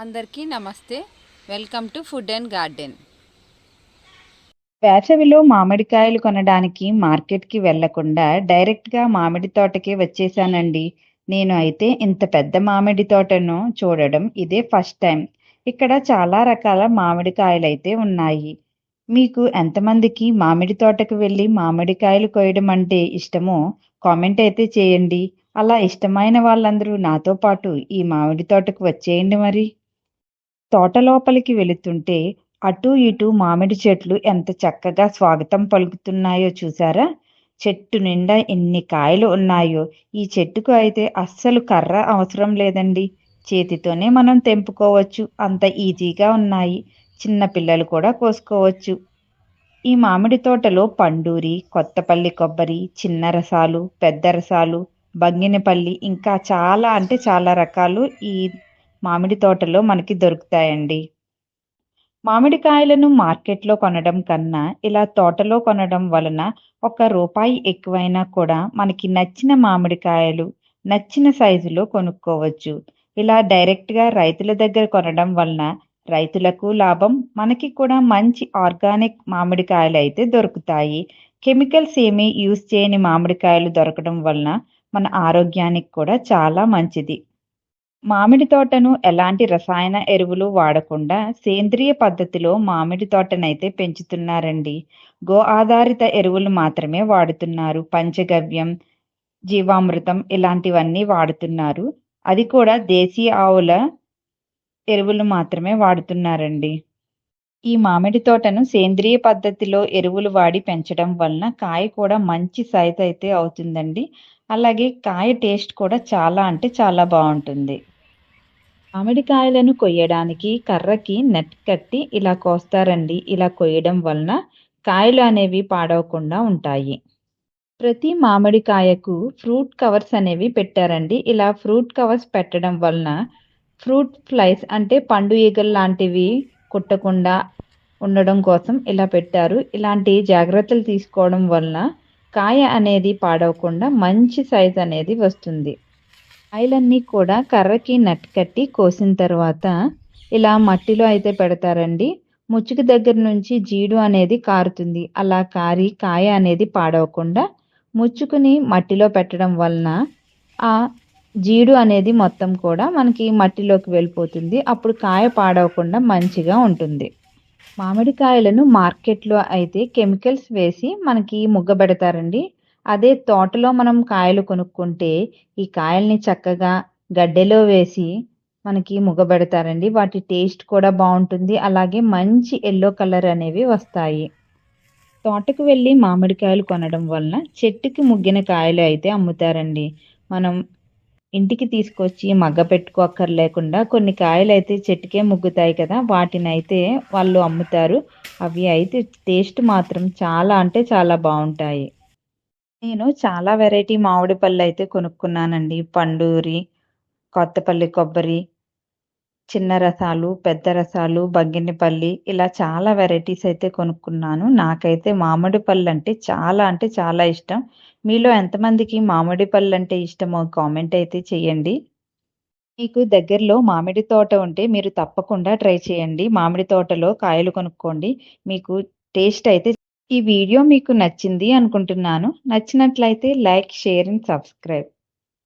అందరికీ నమస్తే. Welcome to food and garden. వేసవిలో మామిడికాయలు కొనడానికి మార్కెట్కి వెళ్ళకుండా డైరెక్ట్గా మామిడి తోటకే వచ్చేసానండి. నేను అయితే ఇంత పెద్ద మామిడి తోటను చూడడం ఇదే ఫస్ట్ టైం. ఇక్కడ చాలా రకాల మామిడికాయలు అయితే ఉన్నాయి. మీకు ఎంతమందికి మామిడి తోటకు వెళ్ళి మామిడికాయలు కోయడం అంటే ఇష్టమో కామెంట్ అయితే చేయండి. అలా ఇష్టమైన వాళ్ళందరూ నాతో పాటు ఈ మామిడి తోటకు వచ్చేయండి మరి. తోట లోపలికి వెళుతుంటే అటు ఇటు మామిడి చెట్లు ఎంత చక్కగా స్వాగతం పలుకుతున్నాయో చూసారా చెట్టు నిండా ఎన్ని కాయలు ఉన్నాయో? ఈ చెట్టుకు అయితే అస్సలు కర్ర అవసరం లేదండి. చేతితోనే మనం తెంపుకోవచ్చు. అంత ఈజీగా ఉన్నాయి. చిన్న పిల్లలు కూడా కోసుకోవచ్చు. ఈ మామిడి తోటలో పండూరి కొత్తపల్లి కొబ్బరి చిన్న రసాలు పెద్ద రసాలు బంగినపల్లి ఇంకా చాలా అంటే చాలా రకాలు ఈ మామిడి తోటలో మనకి దొరుకుతాయండి. మామిడికాయలను మార్కెట్లో కొనడం కన్నా ఇలా తోటలో కొనడం వలన ఒక రూపాయి ఎక్కువైనా కూడా మనకి నచ్చిన మామిడికాయలు నచ్చిన సైజులో కొనుక్కోవచ్చు. ఇలా డైరెక్ట్గా రైతుల దగ్గర కొనడం వలన రైతులకు లాభం మనకి కూడా మంచి ఆర్గానిక్ మామిడికాయలు అయితే దొరుకుతాయి. కెమికల్స్ ఏమీ యూజ్ చేయని మామిడికాయలు దొరకడం వలన మన ఆరోగ్యానికి కూడా చాలా మంచిది. మామిడి తోటను ఎలాంటి రసాయన ఎరువులు వాడకుండా సేంద్రియ పద్ధతిలో మామిడి తోటనైతే పెంచుతున్నారండి. గో ఆధారిత ఎరువులు మాత్రమే వాడుతున్నారు. పంచగవ్యం జీవామృతం ఇలాంటివన్నీ వాడుతున్నారు. అది కూడా దేశీయ ఆవుల ఎరువులు మాత్రమే వాడుతున్నారండి. ఈ మామిడి తోటను సేంద్రియ పద్ధతిలో ఎరువులు వాడి పెంచడం వలన కాయ కూడా మంచి సైజ్ అయితే అవుతుందండి. అలాగే కాయ టేస్ట్ కూడా చాలా అంటే చాలా బాగుంటుంది. మామిడికాయలను కొయ్యడానికి కర్రకి నెట్ కట్టి ఇలా కోస్తారండి. ఇలా కొయ్యడం వలన కాయలు అనేవి పాడవకుండా ఉంటాయి. ప్రతి మామిడికాయకు ఫ్రూట్ కవర్స్ అనేవి పెట్టారండి. ఇలా ఫ్రూట్ కవర్స్ పెట్టడం వలన ఫ్రూట్ ఫ్లైస్ అంటే పండు ఈగలు లాంటివి కుట్టకుండా ఉండడం కోసం ఇలా పెట్టారు. ఇలాంటి జాగ్రత్తలు తీసుకోవడం వలన కాయ అనేది పాడవకుండా మంచి సైజ్ అనేది వస్తుంది. కాయలన్నీ కూడా కర్రకి నట్ కట్టి కోసిన తర్వాత ఇలా మట్టిలో అయితే పెడతారండి. ముచ్చుకు దగ్గర నుంచి జీడు అనేది కారుతుంది. అలా కారి కాయ అనేది పాడవకుండా ముచ్చుకుని మట్టిలో పెట్టడం వలన ఆ జీడు అనేది మొత్తం కూడా మనకి మట్టిలోకి వెళ్ళిపోతుంది. అప్పుడు కాయ పాడవకుండా మంచిగా ఉంటుంది. మామిడికాయలను మార్కెట్లో అయితే కెమికల్స్ వేసి మనకి ముగ్గబెడతారండి. అదే తోటలో మనం కాయలు కొనుక్కుంటే ఈ కాయల్ని చక్కగా గడ్డెలో వేసి మనకి ముగబెడతారండి వాటి టేస్ట్ కూడా బాగుంటుంది. అలాగే మంచి ఎల్లో కలర్ అనేవి వస్తాయి. తోటకు వెళ్ళి మామిడికాయలు కొనడం వలన చెట్టుకి ముగ్గిన కాయలు అయితే అమ్ముతారండి. మనం ఇంటికి తీసుకొచ్చి మగ్గ పెట్టుకోక్కర్లేకుండా కొన్ని కాయలు అయితే చెట్టుకే ముగ్గుతాయి కదా వాటిని అయితే వాళ్ళు అమ్ముతారు. అవి అయితే టేస్ట్ మాత్రం చాలా అంటే చాలా బాగుంటాయి. నేను చాలా వెరైటీ మామిడి పళ్ళు అయితే కొనుక్కున్నానండి. పండూరి కొత్తపల్లి కొబ్బరి చిన్న రసాలు పెద్ద రసాలు బంగినపల్లి ఇలా చాలా వెరైటీస్ అయితే కొనుక్కున్నాను. నాకైతే మామిడి పళ్ళు అంటే చాలా అంటే చాలా ఇష్టం. మీలో ఎంతమందికి మామిడి పళ్ళు అంటే ఇష్టమో కామెంట్ అయితే చేయండి. మీకు దగ్గరలో మామిడి తోట ఉంటే మీరు తప్పకుండా ట్రై చేయండి. మామిడి తోటలో కాయలు కొనుక్కోండి. మీకు టేస్ట్ అయితే ఈ వీడియో మీకు నచ్చింది అనుకుంటున్నాను. నచ్చినట్లయితే లైక్ షేర్ అండ్ సబ్స్క్రైబ్.